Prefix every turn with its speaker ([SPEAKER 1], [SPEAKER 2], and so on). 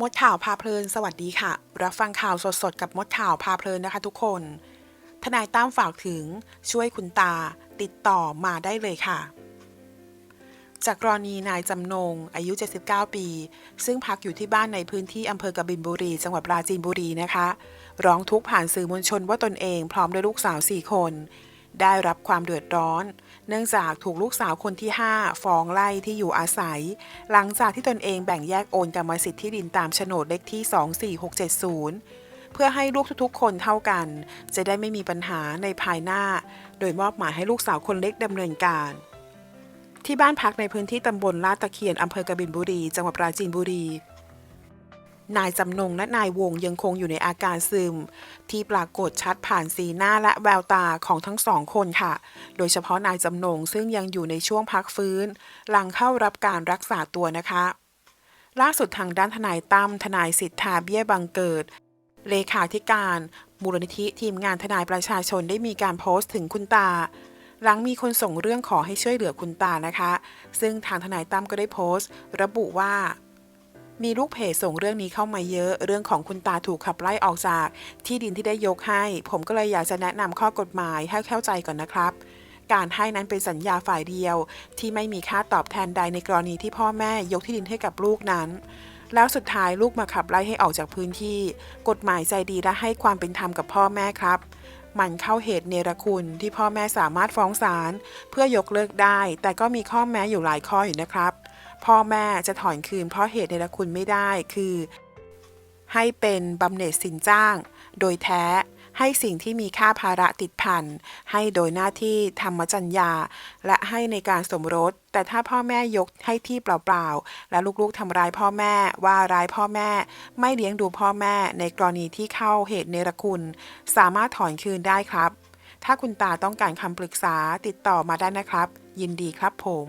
[SPEAKER 1] มดข่าวพาเพลิน สวัสดีค่ะ รับฟังข่าวสดๆ กับมดข่าวพาเพลินนะคะทุกคน ทนายตั้มฝากถึงช่วยคุณตา ติดต่อมาได้เลยค่ะ จากกรณีนายจำนง อายุ 79 ปี ซึ่งพักอยู่ที่บ้านในพื้นที่อำเภอกบินบุรี จังหวัดปราจีนบุรีนะคะ ร้องทุกข์ผ่านสื่อมวลชนว่าตนเองพร้อมด้วยลูกสาว 4 คน ได้รับความเดือดร้อน เนื่องจากถูกลูกสาวคนที่ 5 ฟ้องไล่ที่อยู่อาศัย หลังจากที่ตนเองแบ่งแยกโอนกรรมสิทธิ์ที่ดินตามโฉนดเลขที่ 24670 เพื่อให้ลูกทุกๆ คนเท่ากัน จะได้ไม่มีปัญหาในภายหน้า โดยมอบหมายให้ลูกสาวคนเล็กดำเนินการที่บ้านพักในพื้นที่ตำบลลาดตะเคียนอำเภอกบินบุรี จังหวัดปราจีนบุรี นายจำนงและนายวงยังคงอยู่ในอาการซึม ที่ปรากฏชัดผ่านสีหน้าและแววตาของทั้งสองคนค่ะ โดยเฉพาะนายจำนงซึ่งยังอยู่ในช่วงพักฟื้น หลังเข้ารับการรักษาตัวนะคะ ล่าสุดทางด้านทนายตั้มทนายสิทธาเบี้ยบังเกิด เลขาธิการมูลนิธิทีมงานทนายประชาชนได้มีการโพสต์ถึงคุณตาหลังมีคนส่งเรื่องขอให้ช่วยเหลือคุณตานะคะ ซึ่งทางทนายตั้มก็ได้โพสต์ ระบุว่า มีลูกเพจส่งเรื่องนี้เข้ามาเยอะ เรื่องของคุณตาถูกขับไล่ออกจาก ที่ดินที่ได้ยกให้ ผมก็เลยอยากจะแนะนำข้อกฎหมายให้เข้าใจก่อนนะครับ การให้นั้นเป็นสัญญาฝ่ายเดียว ที่ไม่มีค่าตอบแทนใดในกรณีที่พ่อแม่ยกที่ดินให้กับลูกนั้น แล้วสุดท้ายลูกมาขับไล่ให้ออกจากพื้นที่ กฎหมายใจดีและให้ความเป็นธรรมกับพ่อแม่ครับมันเข้าเหตุเนรคุณที่พ่อแม่สามารถฟ้องศาลเพื่อยกเลิกได้ แต่ก็มีข้อแม้อยู่หลายข้ออยู่นะครับ พ่อแม่จะถอนคืน เพราะเหตุเนรคุณไม่ได้คือ ให้เป็นบำเหน็จสินจ้าง โดยแท้ให้สิ่งที่มีค่าภาระติดพัน ให้โดยหน้าที่ธรรมจัญญา และให้ในการสมรส แต่ถ้าพ่อแม่ยกให้ที่เปล่าๆ และลูกๆทำร้ายพ่อแม่ ว่าร้ายพ่อแม่ ไม่เลี้ยงดูพ่อแม่ในกรณีที่เข้าเหตุเนรคุณ สามารถถอนคืนได้ครับ ถ้าคุณตาต้องการคำปรึกษาติดต่อมาได้นะครับ ยินดีครับผม